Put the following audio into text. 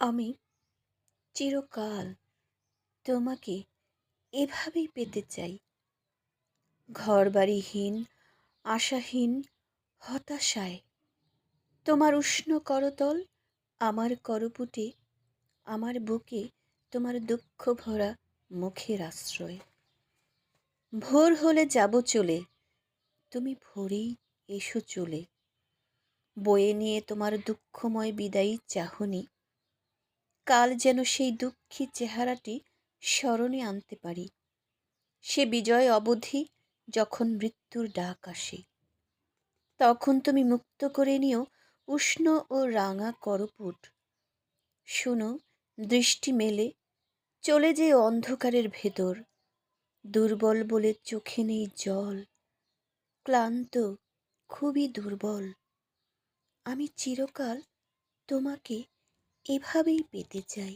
আমি চিরকাল তোমাকে এভাবেই পেতে চাই। ঘরবাড়িহীন, আশাহীন, হতাশায়। তোমার উষ্ণ করতল আমার করপুটে, আমার বুকে তোমার দুঃখ ভরা মুখের আশ্রয়। ভোর হলে যাব চলে, তুমি ভোরেই এসো চলে। বয়ে নিয়ে তোমার দুঃখময় বিদায়ী চাহনি কাল যেন সেই দুঃখী চেহারাটি স্মরণে আনতে পারি। সে বিজয় অবধি যখন মৃত্যুর ডাক আসে, তখন তুমি মুক্ত করে নিও উষ্ণ ও রাঙা করপুট। শুনো, দৃষ্টি মেলে, চলে যে অন্ধকারের ভেতর। দুর্বল বলে চোখে নেই জল, ক্লান্ত, খুবই দুর্বল। আমি চিরকাল তোমাকে এভাবেই পেতে চাই।